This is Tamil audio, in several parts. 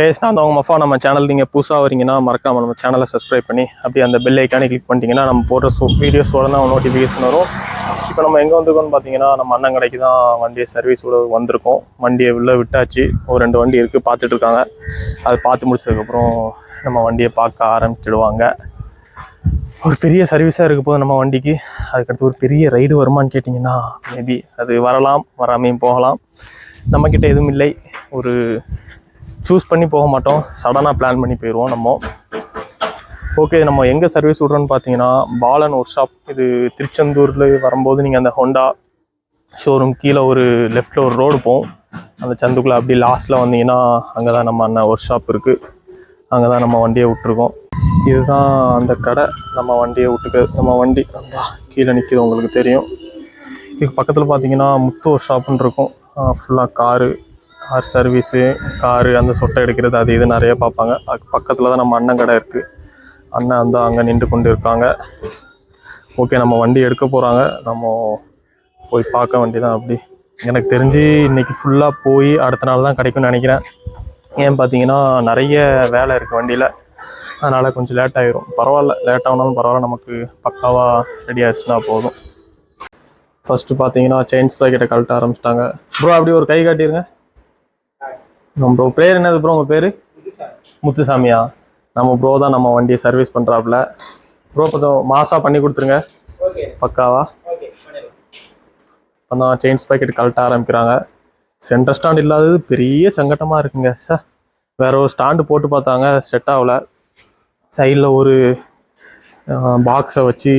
எஸ் நான் உங்கள் மஃபா நம்ம சேனல் நீங்கள் புதுசாக வரீங்கன்னா மறக்காமல் நம்ம சேனலை சப்ஸ்கிரைப் பண்ணி அப்படியே அந்த பெல் ஐக்கானே கிளிக் பண்ணிட்டீங்கன்னா நம்ம போடுற சோ வீடியோஸ் உடனே நோட்டிஃபிகேஷன் வரும். இப்போ நம்ம எங்கே வந்திருக்கோம்னு பார்த்தீங்கன்னா நம்ம அண்ணன் கடைக்கு தான் வண்டியை சர்வீஸோட வந்திருக்கோம். வண்டியை உள்ளே விட்டாச்சு. ஒரு ரெண்டு வண்டி இருக்குது பார்த்துட்ருக்காங்க அது பார்த்து முடிச்சதுக்கப்புறம் நம்ம வண்டியை பார்க்க ஆரம்பிச்சிடுவாங்க. ஒரு பெரிய சர்வீஸாக இருக்க போது நம்ம வண்டிக்கு. அதுக்கடுத்து ஒரு பெரிய ரைடு வருமான்னு கேட்டிங்கன்னா மேபி அது வரலாம் வராமையும் போகலாம். நம்மக்கிட்ட எதுவும் இல்லை. ஒரு சூஸ் பண்ணி போக மாட்டோம். சடனாக பிளான் பண்ணி போயிடுவோம் நம்ம. ஓகே நம்ம எங்கே சர்வீஸ் விட்றோன்னு பார்த்தீங்கன்னா பாலன் ஒர்க் ஷாப் இது திருச்செந்தூரில் வரும்போது நீங்கள் அந்த ஹோண்டா ஷோரூம் கீழே ஒரு லெஃப்ட்டில் ஒரு ரோடு போகும். அந்த சந்துக்குள்ளே அப்படி லாஸ்ட்டில் வந்தீங்கன்னா அங்கே தான் நம்ம அண்ணன் ஒர்க் ஷாப் இருக்குது அங்கே தான் நம்ம வண்டியை விட்ருக்கோம் இதுதான் அந்த கடை. நம்ம வண்டியை விட்டுக்க நம்ம வண்டி. அந்த கீழே நிற்கிது உங்களுக்கு தெரியும். இதுக்கு பக்கத்தில் பார்த்தீங்கன்னா முத்து ஒர்க் ஷாப்புன்னு இருக்கும். ஃபுல்லாக காரு. கார் சர்வீஸு காரு அந்த சொட்டை எடுக்கிறது அது இது நிறைய பார்ப்பாங்க. பக்கத்தில் தான் நம்ம அண்ணன் கடை இருக்குது அண்ணன் வந்து அங்கே நின்று கொண்டு இருக்காங்க. ஓகே நம்ம வண்டி எடுக்க போகிறாங்க நம்ம போய் பார்க்க வண்டி தான் அப்படி. எனக்கு தெரிஞ்சு இன்றைக்கி ஃபுல்லாக போய் அடுத்த நாள் தான் கிடைக்கும்னு நினைக்கிறேன். ஏன் பார்த்தீங்கன்னா நிறைய வேலை இருக்குது வண்டியில். அதனால் கொஞ்சம் லேட் ஆகிரும் பரவாயில்ல லேட் ஆகினாலும் பரவாயில்ல. நமக்கு பக்காவாக ரெடி ஆயிடுச்சுன்னா போதும். ஃபஸ்ட்டு பார்த்தீங்கன்னா செயின்ஸ் ப்ராக்கெட்டை கழட்ட ஆரம்பிச்சிட்டாங்க. ப்ரோ அப்படியே ஒரு கை காட்டிடுங்க ப்ரோ பேர் என்னது ப்ரோ உங்கள் பேர்? முத்துசாமியா. நம்ம ப்ரோ தான் நம்ம வண்டியை சர்வீஸ் பண்ணுறாப்புல ப்ரோ கொஞ்சம் மாசாக பண்ணி கொடுத்துருங்க. பக்காவா? இப்போ தான் செயின்ஸ் பாக்கெட் கழட்ட ஆரம்பிக்கிறாங்க. சென்டர் ஸ்டாண்ட் இல்லாதது பெரிய சங்கட்டமாக இருக்குங்க சார் வேற ஒரு ஸ்டாண்டு போட்டு பார்த்தாங்க செட் ஆகல. சைடில் ஒரு பாக்ஸை வச்சு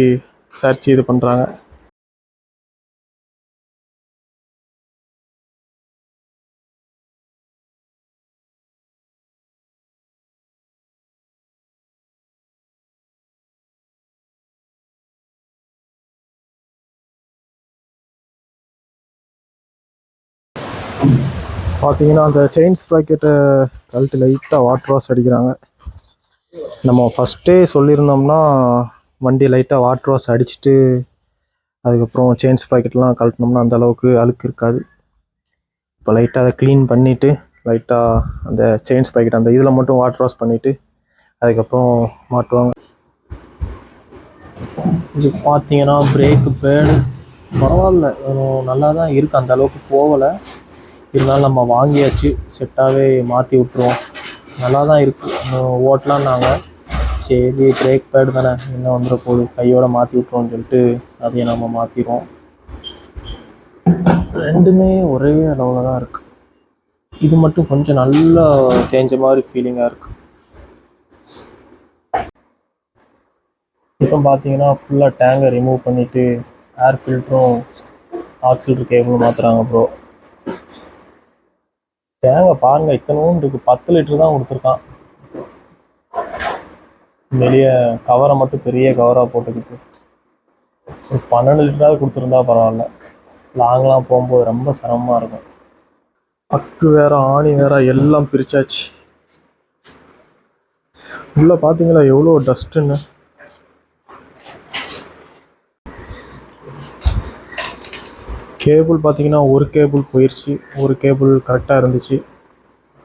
சர்ச் இது பண்ணுறாங்க பார்த்தீங்கன்னா அந்த செயின் ஸ்ப்ராக்கெட்டை கழட்டு லைட்டாக வாட்டர் வாஷ் அடிக்கிறாங்க. நம்ம ஃபஸ்ட்டே சொல்லியிருந்தோம்னா வண்டி லைட்டாக வாட்டர் வாஷ் அடிச்சுட்டு அதுக்கப்புறம் செயின் ஸ்ப்ராக்கெட்லாம் கழட்டினோம்னா அந்த அளவுக்கு அழுக்கு இருக்காது. இப்போ லைட்டாக அதை க்ளீன் பண்ணிவிட்டு லைட்டாக அந்த செயின் ஸ்ப்ராக்கெட் அந்த இதில் மட்டும் வாட்டர் வாஷ் பண்ணிவிட்டு அதுக்கப்புறம் மாட்டுவாங்க. இது பார்த்தீங்கன்னா பிரேக்கு பேடு பரவாயில்ல. நல்லா தான் இருக்குது அந்த அளவுக்கு போகலை. இருந்தாலும் நம்ம வாங்கியாச்சு செட்டாகவே மாற்றி விட்ருவோம் நல்லா தான் இருக்குது இன்னும் ஓட்டலாம் நாங்கள் சரி பிரேக் பேடு தானே. என்ன வந்துட போகுது? கையோட மாற்றி விட்ருவோம்னு சொல்லிட்டு அதையும் நம்ம மாற்றிடுவோம் ரெண்டுமே ஒரே அளவில் தான் இருக்குது இது மட்டும் கொஞ்சம் நல்லா தேஞ்ச மாதிரி ஃபீலிங்காக இருக்குது இப்போ பார்த்தீங்கன்னா ஃபுல்லாக டேங்கை ரிமூவ் பண்ணிவிட்டு ஏர் ஃபில்டரும் ஆக்சிலர் கேபிளும் மாற்றுறாங்க ப்ரோ தேவை பாருங்க இத்தனும் இருக்கு பத்து லிட்டர் தான் கொடுத்துருக்கான். வெளியே கவரை மட்டும் பெரிய கவராக போட்டுக்கிட்டு. ஒரு பன்னெண்டு லிட்டராவது கொடுத்துருந்தா பரவாயில்ல. லாங்லாம் போகும்போது ரொம்ப சிரமமாக இருக்கும். பக்கு வேற ஆணி வேற எல்லாம் பிரிச்சாச்சு. உள்ள பார்த்தீங்களா எவ்வளோ டஸ்ட்டுன்னு கேபிள் பார்த்தீங்கன்னா ஒரு கேபிள் போயிடுச்சு ஒரு கேபிள் கரெக்டாக இருந்துச்சு.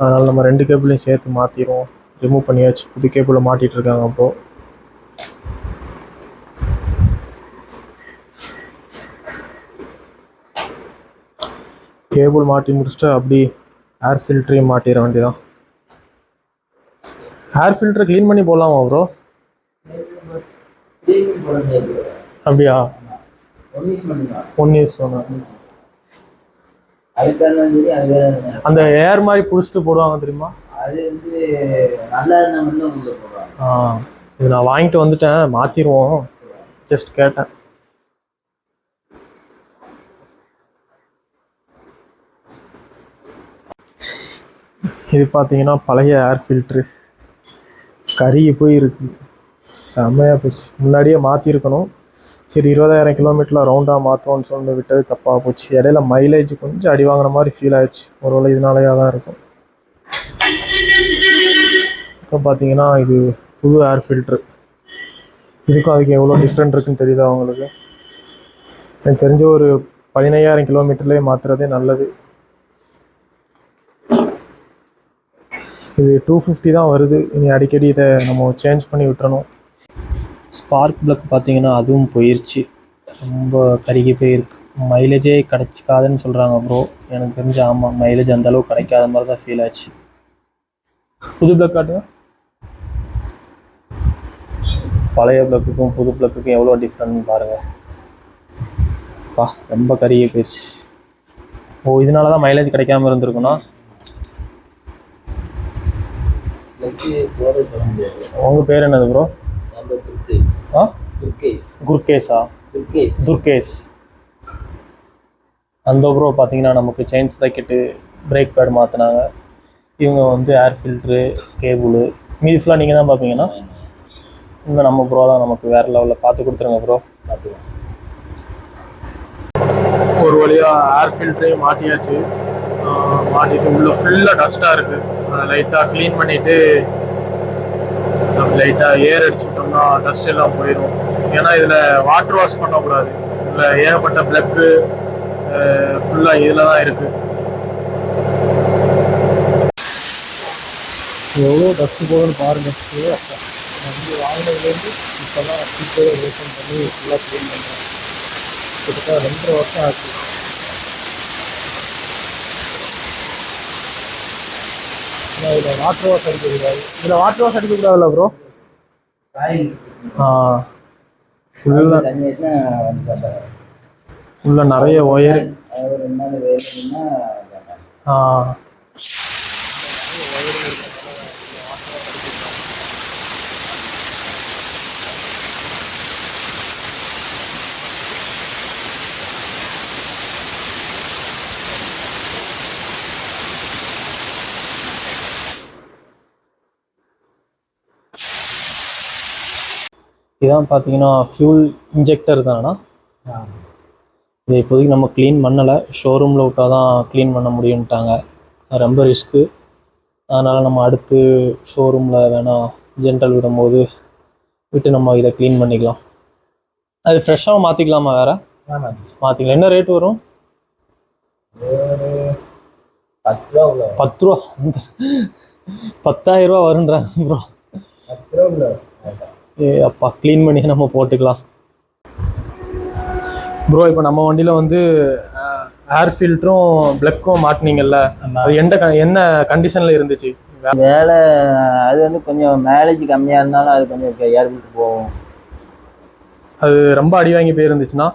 அதனால் நம்ம ரெண்டு கேபிளையும் சேர்த்து மாற்றிடுவோம் ரிமூவ் பண்ணியாச்சு. புது கேபிளை மாட்டிகிட்டு இருக்காங்க அப்போது கேபிள் மாட்டி முடிச்சுட்டு அப்படி ஏர் ஃபில்டரையும் மாட்டிட வேண்டியதான் ஏர் ஃபில்டரை க்ளீன் பண்ணி போடலாமா ப்ரோ அப்படியா? One years? அந்த ஏர் மாதிரி புடிச்சிட்டு போடுவாங்க தெரியுமா? அது வந்து நல்லா இருந்தா மட்டும் உங்களுக்கு போடுவாங்க. ஆ இது நான் வாங்கிட்டு வந்துட்டேன் மாற்றிடுவோம் ஜஸ்ட் கேட்டேன். இது பார்த்தீங்கன்னா பழைய ஏர் ஃபில்ட்ரு கருகி போய் இருக்கு செம்மையாக போச்சு. முன்னாடியே மாற்றிருக்கணும் சரி இருபதாயிரம் கிலோமீட்டரில் ரவுண்டாக மாற்றோன்னு சொல்லி விட்டது தப்பாக போச்சு. இடையில மைலேஜ் கொஞ்சம் அடி வாங்கின மாதிரி ஃபீல் ஆயிடுச்சு. ஒருவேளை இதனாலேயே தான் இருக்கும். இப்போ பார்த்தீங்கன்னா இது புது ஏர் ஃபில்ட்ரு இதுக்கும் அதுக்கு எவ்வளோ டிஃப்ரெண்ட் இருக்குன்னு தெரியுதா உங்களுக்கு? எனக்கு தெரிஞ்ச ஒரு பதினையாயிரம் கிலோமீட்டர்லேயே மாற்றுறதே நல்லது. இது டூ ஃபிஃப்டி தான் வருது. இனி அடிக்கடி இதை நம்ம சேஞ்ச் பண்ணி விட்டுறணும். ஸ்பார்க் பிளக் பார்த்தீங்கன்னா அதுவும் போயிருச்சு. ரொம்ப கருகி போயிருக்கு. மைலேஜே கிடைச்சிக்காதுன்னு சொல்கிறாங்க ப்ரோ எனக்கு தெரிஞ்சு ஆமாம் மைலேஜ் அந்த அளவுக்கு கிடைக்காத மாதிரி தான் ஃபீல் ஆச்சு. புது பிளக் காட்டுங்க. பழைய பிளக்குக்கும் புது பிளக்குக்கும் எவ்வளோ டிஃப்ரெண்ட் பாருங்கள் பா ரொம்ப கருகி போயிடுச்சு ஓ இதனால தான் மைலேஜ் கிடைக்காம முடியாது. உங்கள் பேர் என்னது ப்ரோ நம்ம துர்கேஸ் ஆ துர்கேஸ் குர்கேஸா துர்கேஸ் அந்த ப்ரோ பார்த்தீங்கன்னா நமக்கு செயின் ப்ராக்கெட்டு பிரேக் பேட் மாற்றினாங்க இவங்க வந்து ஏர் ஃபில்ட்ரு கேபிள் மீதி ஃபுல்லாக நீங்கள் தான் பார்ப்பீங்கன்னா இந்த நம்ம ப்ரோ தான் நமக்கு வேறு லெவலில் பார்த்து கொடுத்துருங்க ப்ரோ பார்த்துக்கலாம். ஒரு வழியாக ஏர் ஃபில்டரையும் மாட்டியாச்சு. மாட்டிட்டு உள்ள ஃபுல்லாக டஸ்ட்டாக இருக்குது லைட்டாக க்ளீன் பண்ணிவிட்டு நம்ம லைட்டாக ஏர் அடிச்சுட்டோம்னா டஸ்ட் எல்லாம் போயிடும் ஏன்னா இதில் வாட்டர் வாஷ் பண்ணக்கூடாது. இதில் ஏகப்பட்ட பிளக்கு ஃபுல்லாக இதில் தான் இருக்குது எவ்வளோ டஸ்ட்டு போகுதுன்னு பாருங்கள் வந்து வாங்கினதுலேருந்து இப்போ தான் ஃபில்டரை ஓப்பன் பண்ணி ஃபுல்லாக க்ளீன் பண்ணுறேன் கிட்டத்தட்ட ரெண்டரை வருஷம் ஆச்சு. இதுல வாட்டர் வாஷ் அடிக்கக்கூடாது. இதில் வாட்டர் வாஷ் அடிக்கக்கூடாதுல்ல ப்ரோ உள்ள நிறைய ஒயர் ஆ. இதான் பார்த்தீங்கன்னா ஃபியூல் இன்ஜெக்டர் தானா இது இப்போதைக்கு நம்ம க்ளீன் பண்ணலை. ஷோரூமில் விட்டால் தான் க்ளீன் பண்ண முடியும்ட்டாங்க. ரொம்ப ரிஸ்க்கு அதனால் நம்ம அடுத்து ஷோரூமில் வேணால் ஜென்ரல் விடும்போது விட்டு நம்ம இதை க்ளீன் பண்ணிக்கலாம். அது ஃப்ரெஷ்ஷாக மாற்றிக்கலாமா வேறு? மாற்றிக்கலாம் என்ன ரேட் வரும்? பத்து ரூபா பத்து ரூபா? பத்தாயிரம் ரூபா வருன்றாங்க ப்ரோ பத்து ரூபா அப்பா க்ளீன் பண்ணி நம்ம போட்டுக்கலாம். ப்ரோ இப்போ நம்ம வண்டியில் வந்து ஏர் ஃபில்டரும் பிளக்கும் மாட்டினீங்கல்ல அது எந்த என்ன கண்டிஷனில் இருந்துச்சு? வேலை அது வந்து கொஞ்சம் மைலேஜ் கம்மியாக இருந்தாலும் அது கொஞ்சம் ஏற்பட்டு போகும். அது ரொம்ப அடி வாங்கி போயிருந்துச்சுன்னா?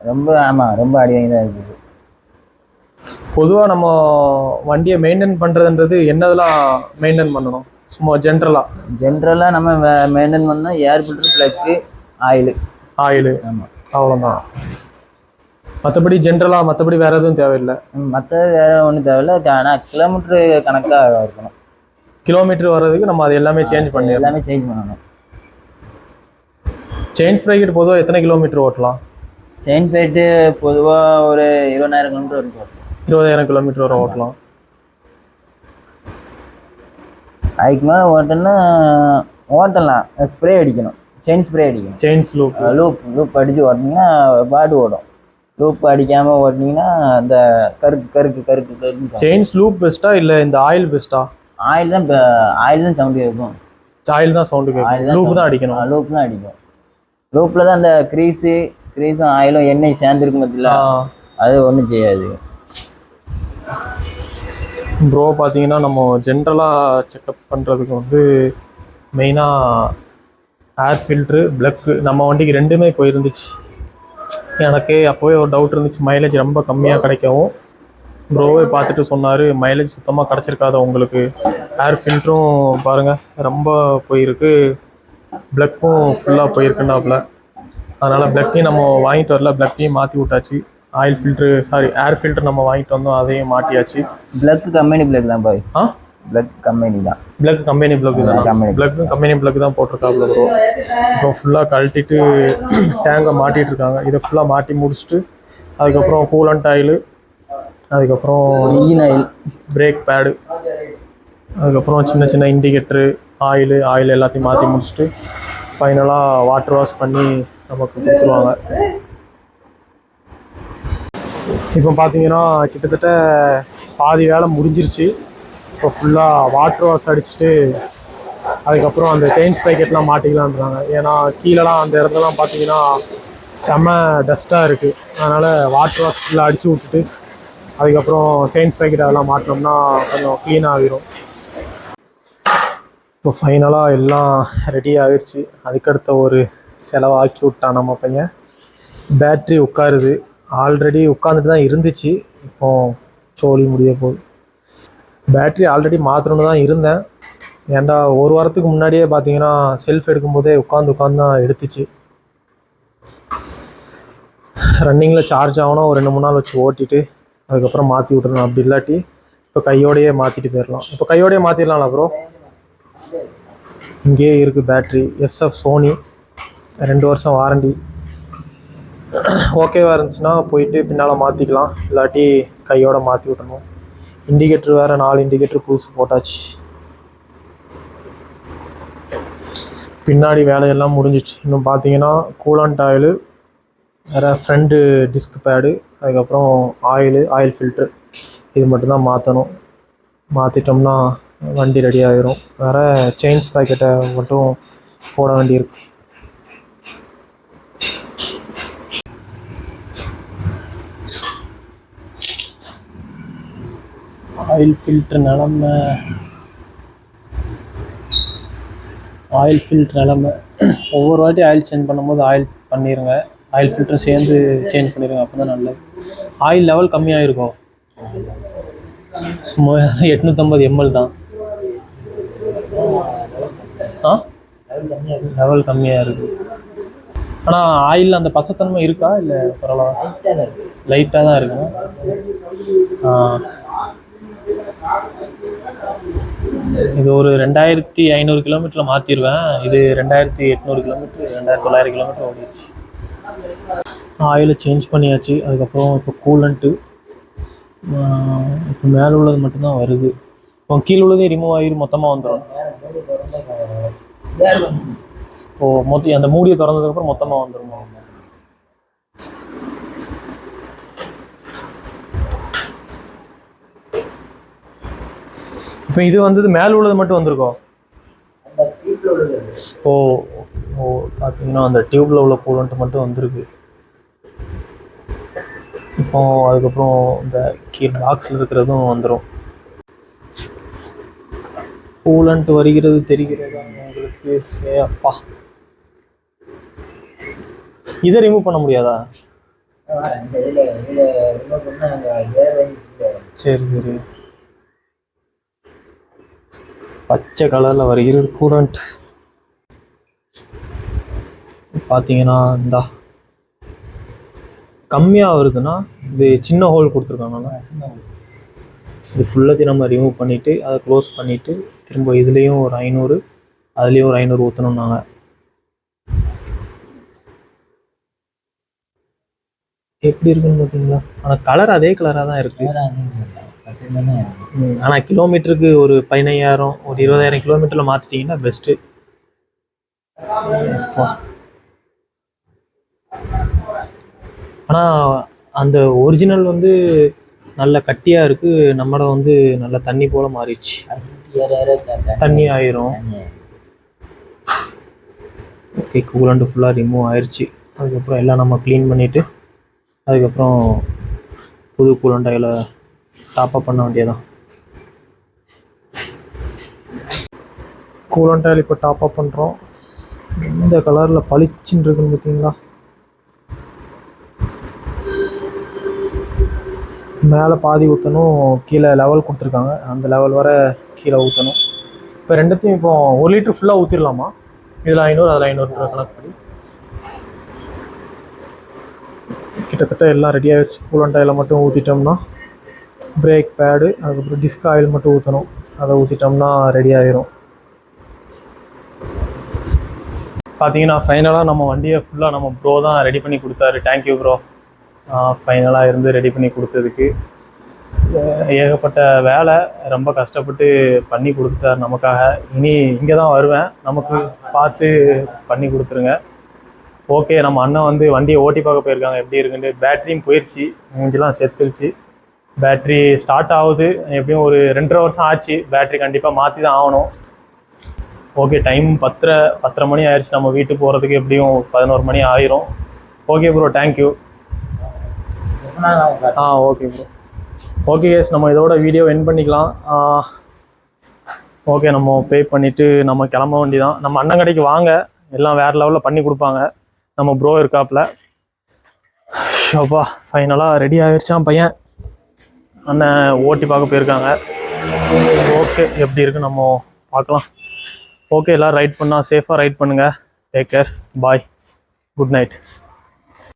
ரொம்ப ஆமாம் ரொம்ப அடி வாங்கி தான் இருக்குது பொதுவாக நம்ம வண்டியை மெயின்டைன் பண்ணுறதுன்றது என்னதெல்லாம் மெயின்டைன் பண்ணணும்? சும்மா ஜென்ரலாக ஜென்ரலாக நம்ம மெயின்டைன் பண்ணால் air filter plug oil oil ஆமாம் அவ்வளோதான் மற்றபடி ஜென்ரலாக மற்றபடி வேறு எதுவும் தேவையில்லை? மற்ற வேறு ஒன்றும் தேவையில்ல. ஆனால் கிலோமீட்ரு கணக்காக இருக்கணும். கிலோமீட்டர் வர்றதுக்கு நம்ம அது எல்லாமே சேஞ்ச் பண்ணிடலாம் எல்லாமே சேஞ்ச் பண்ணணும். செயின் ஸ்ப்ரைக்கெட் பொதுவாக எத்தனை கிலோமீட்டர் ஓட்டலாம்? செயின் போயிட்டு பொதுவாக ஒரு இருபதாயிரம் கிலோமீட்டர் வரைக்கும். இருபதாயிரம் கிலோமீட்டர் வரை ஓட்டலாம். அதுக்கு மேலே ஓட்டணும்னா ஓட்டலாம். ஸ்ப்ரே அடிக்கணும். செயின் ஸ்ப்ரே அடிக்கணும். செயின்ஸ் லூப் லூப் லூப் அடித்து ஓட்டினீங்கன்னா பாடு ஓடும். லூப் அடிக்காமல் ஓட்டினீங்கன்னா அந்த கருக்கு கருக்கு கருக்கு கருக்கு செயின்ஸ் லூப் பெஸ்ட்டா இல்லை இந்த ஆயில் பெஸ்ட்டா ஆயில் தான் ஆயில் தான் சவுண்டு இருக்கும் ஆயில் தான் சவுண்டு கேட்கும் லூப் தான் அடிக்கணும். லூப் தான் அடிக்கும். லூப்பில் தான் அந்த க்ரீஸு க்ரீஸும் ஆயிலும் எண்ணெய் சேர்ந்துருக்கும் பார்த்தீங்களா அது ஒன்றும் செய்யாது. ப்ரோ பார்த்தீங்கன்னா நம்ம ஜென்ரலாக செக்கப் பண்ணுறதுக்கு வந்து மெயினாக ஏர் ஃபில்ட்ரு பிளக்கு நம்ம வண்டிக்கு ரெண்டுமே போயிருந்துச்சு. எனக்கு அப்போவே ஒரு டவுட் இருந்துச்சு. மைலேஜ் ரொம்ப கம்மியாக கிடைக்கவும். ப்ரோவே பார்த்துட்டு சொன்னார் மைலேஜ் சுத்தமாக கிடச்சிருக்காத உங்களுக்கு? ஏர் ஃபில்ட்ரும் பாருங்கள் ரொம்ப போயிருக்கு. பிளக்கும் ஃபுல்லாக போயிருக்குன்னாப்புல அதனால் பிளக்கையும் நம்ம வாங்கிட்டு வரல பிளக்கையும் மாற்றி விட்டாச்சு. Oil filter sorry air filter நம்ம வாங்கிட்டு வந்தோம் அதையும் மாட்டியாச்சு. பிளக் கம்பெனி பிளக் தான் பாய் ஆ? பிளக் கம்பெனி தான். பிளக் கம்பெனி பிளக் தான். Company. பிளக் கம்பெனி பிளக் தான் போட்டிருக்காப்புல ப்ரோ அப்புறம் ஃபுல்லாக கழட்டிட்டு டேங்கை மாட்டிட்டு இருக்காங்க. இதை ஃபுல்லாக மாட்டி முடிச்சுட்டு அதுக்கப்புறம் கூலண்ட் ஆயில் அதுக்கப்புறம் இன்ஜின் ஆயில் பிரேக் பேடு அதுக்கப்புறம் சின்ன சின்ன இண்டிகேட்டரு ஆயில் ஆயில் எல்லாத்தையும் மாற்றி முடிச்சுட்டு ஃபைனலாக வாட்டர் வாஷ் பண்ணி நமக்கு கொடுத்துருவாங்க. இப்போ பார்த்தீங்கன்னா கிட்டத்தட்ட பாதி வேலை முடிஞ்சிருச்சு. இப்போ ஃபுல்லாக வாட்டர் வாஷ் அடிச்சுட்டு அதுக்கப்புறம் அந்த செயின்ஸ் பேக்கெட்லாம் மாட்டிக்கலான்றாங்க ஏன்னா கீழெலாம் அந்த இடத்துலலாம் பார்த்தீங்கன்னா செம டஸ்ட்டாக இருக்குது அதனால் வாட்டர் வாஷ் ஃபுல்லாக அடித்து விட்டுட்டு அதுக்கப்புறம் செயின்ஸ் பேக்கெட் அதெல்லாம் மாட்டினோம்னா கொஞ்சம் க்ளீன் ஆகிரும். இப்போ ஃபைனலாக எல்லாம் ரெடி ஆகிடுச்சு அதுக்கடுத்த ஒரு செலவாக்கி விட்டான் நம்ம பையன். பேட்ரி உட்காருது. ஆல்ரெடி உட்காந்துட்டு தான் இருந்துச்சு. இப்போ சோழி முடிய போகுது. பேட்ரி ஆல்ரெடி மாற்றணுன்னு தான் இருந்தேன். ஏன்டா ஒரு வாரத்துக்கு முன்னாடியே பார்த்தீங்கன்னா செல்ஃப் எடுக்கும்போதே உட்காந்து உட்காந்து தான் எடுத்துச்சு. ரன்னிங்கில் சார்ஜ் ஆகணும் ஒரு ரெண்டு மூணு நாள் வச்சு ஓட்டிட்டு அதுக்கப்புறம் மாற்றி விட்டுறணும் அப்படி இல்லாட்டி இப்போ கையோடையே மாற்றிட்டு போயிடலாம். இப்போ கையோடையே மாற்றிடலாம்ல ப்ரோ இங்கேயே இருக்குது பேட்ரி எஸ்எஃப் சோனி ரெண்டு வருஷம் வாரண்டி ஓகேவாக இருந்துச்சுன்னா போயிட்டு பின்னால் மாற்றிக்கலாம் இல்லாட்டி கையோட மாற்றி விடணும். இண்டிகேட்டர் வேறு நாலு இண்டிகேட்டர் புதுசு போட்டாச்சு. பின்னாடி வேலையெல்லாம் முடிஞ்சிச்சு. இன்னும் பார்த்தீங்கன்னா கூலாண்ட் ஆயிலு வேறு ஃப்ரண்ட்டு டிஸ்க் பேடு அதுக்கப்புறம் ஆயிலு ஆயில் ஃபில்ட்ரு இது மட்டும்தான் மாற்றணும் மாற்றிட்டோம்னா வண்டி ரெடி ஆகிரும் வேறு செயின்ஸ் பாக்கெட்டை மட்டும் போட வேண்டியிருக்கு. ஆயில் ஃபில்ட்ரு நிலமை. ஆயில் ஃபில்ட்ரு நிலமை. ஒவ்வொரு வாட்டி ஆயில் சேஞ்ச் பண்ணும்போது ஆயில் பண்ணிடுங்க ஆயில் ஃபில்டர் சேர்ந்து சேஞ்ச் பண்ணிடுங்க அப்போ தான் நல்லது. ஆயில் லெவல் கம்மியாக இருக்கும் சும்மா எட்நூற்றம்பது எம்எல் தான். ஆ? லெவல் கம்மியாக இருக்குது ஆனால் ஆயில் அந்த பசத்தன்மை இருக்கா? இல்லை பரவாயில்ல. லைட்டாக தான் இருக்கும் ஆ. இது ஒரு ரெண்டாயிரத்தி ஐநூறு கிலோமீட்டரில் மாற்றிடுவேன் இது ரெண்டாயிரத்தி எட்நூறு கிலோமீட்டர் ரெண்டாயிரத்தி தொள்ளாயிரம் கிலோமீட்டர் ஓடிடுச்சு. ஆயிலை சேஞ்ச் பண்ணியாச்சு. அதுக்கப்புறம் இப்போ கூலண்ட்டு இப்போ மேலே உள்ளது மட்டும்தான் வருது. இப்போ கீழே உள்ளதே ரிமூவ் ஆகி மொத்தமாக வந்துடும் ஓ மொத்த அந்த மூடியை திறந்ததுக்கப்புறம் மொத்தமாக வந்துருமா. இப்போ இது வந்தது மேலே உள்ளது மட்டும் வந்திருக்கோம் ஓ ஓ பார்த்தீங்கன்னா அந்த டியூப்ல உள்ள கூலண்ட் மட்டும் வந்திருக்கு. இப்போ அதுக்கப்புறம் இந்த கீழ் பாக்ஸில் இருக்கிறதும் வந்துடும் கூலண்ட் வருகிறது தெரிகிறதா உங்களுக்கு அப்பா இதை ரிமூவ் பண்ண முடியாதா? சரி சரி. பச்சை கலரில் வருகிறது கூலண்ட் பார்த்தீங்கன்னா இந்தா. கம்மியாக வருதுன்னா இது சின்ன ஹோல் கொடுத்துருக்காங்கண்ணா இது ஃபுல்லாத்தையும் நம்ம ரிமூவ் பண்ணிவிட்டு அதை க்ளோஸ் பண்ணிவிட்டு திரும்ப இதுலேயும் ஒரு ஐநூறு அதுலேயும் ஒரு ஐநூறு ஊற்றணும் நாங்கள் எப்படி இருக்குன்னு பார்த்தீங்களா ஆனால் கலர் அதே கலராக தான் இருக்குது ஆனால் கிலோமீட்டருக்கு ஒரு பதினையாயிரம் ஒரு இருபதாயிரம் கிலோமீட்டரில் மாற்றிட்டீங்கன்னா பெஸ்ட்டு ஆனால் அந்த ஒரிஜினல் வந்து நல்ல கட்டியாக இருக்குது நம்மளோட வந்து நல்ல தண்ணி போல் மாறிடுச்சு. தண்ணி ஆயிரும். ஓகே கூலண்டு ஃபுல்லாக ரிமூவ் ஆயிடுச்சு அதுக்கப்புறம் எல்லாம் நம்ம க்ளீன் பண்ணிவிட்டு அதுக்கப்புறம் புது கூலண்டாயில் டாப் டாப்அப் பண்ண வேண்டியதான் கூலண்ட் ஆயில் இப்போ டாப்அப் பண்ணுறோம் எந்த கலரில் பளிச்சுன்னு இருக்குன்னு பார்த்தீங்களா மேலே பாதி ஊற்றணும் கீழே லெவல் கொடுத்துருக்காங்க. அந்த லெவல் வர கீழே ஊற்றணும் இப்போ ரெண்டுத்தையும் இப்போ ஒரு லிட்டர் ஃபுல்லாக ஊற்றிடலாமா இதில் ஐநூறு அதில் ஐநூறு கணக்கு படி. கிட்டத்தட்ட எல்லாம் ரெடி ஆகிடுச்சு கூலண்ட் மட்டும் ஊற்றிட்டோம்னா பிரேக் பேடு அதுக்கப்புறம் டிஸ்க் ஆயில் மட்டும் ஊற்றணும் அதை ஊற்றிட்டோம்னா ரெடி ஆகிரும் பார்த்தீங்கன்னா ஃபைனலாக நம்ம வண்டியை ஃபுல்லாக நம்ம ப்ரோ தான் ரெடி பண்ணி கொடுத்தாரு. தேங்க்யூ ப்ரோ ஃபைனலாக இருந்து ரெடி பண்ணி கொடுத்ததுக்கு. ஏகப்பட்ட வேலை ரொம்ப கஷ்டப்பட்டு பண்ணி கொடுத்துட்டாரு நமக்காக. இனி இங்கே தான் வருவேன். நமக்கு பார்த்து பண்ணி கொடுத்துருங்க. ஓகே நம்ம அண்ணன் வந்து வண்டியை ஓட்டி பார்க்க போயிருக்காங்க. எப்படி இருக்குன்ட்டு. பேட்டரியும் போயிடுச்சு மூஞ்சிலாம் செத்துருச்சு. பேட்ரி ஸ்டார்ட் ஆகுது. எப்படியும் ஒரு ரெண்டரை வருஷம் ஆச்சு. பேட்ரி கண்டிப்பாக மாற்றி தான் ஆகணும். ஓகே டைம் பத்தரை பத்தரை மணி ஆயிடுச்சு நம்ம வீட்டுக்கு போகிறதுக்கு எப்படியும் பதினோரு மணி ஆயிரும். Okay bro thank you ah okay bro okay yes நம்ம இதோட வீடியோ என் பண்ணிக்கலாம். ஓகே நம்ம பே பண்ணிவிட்டு நம்ம கிளம்ப வேண்டியதான் நம்ம அண்ணன் கடைக்கு வாங்க. எல்லாம் வேறு லெவலில் பண்ணி கொடுப்பாங்க. நம்ம ப்ரோ இருக்காப்புல. ஷோப்பா ஃபைனலாக ரெடி ஆகிடுச்சான் பையன். அண்ணன் ஓட்டி பார்க்க போயிருக்காங்க. ஓகே எப்படி இருக்கு? நம்ம பார்க்கலாம். ஓகே எல்லாம் ரைட் பண்ணால் சேஃபாக ரைட் பண்ணுங்கள் take care bye good night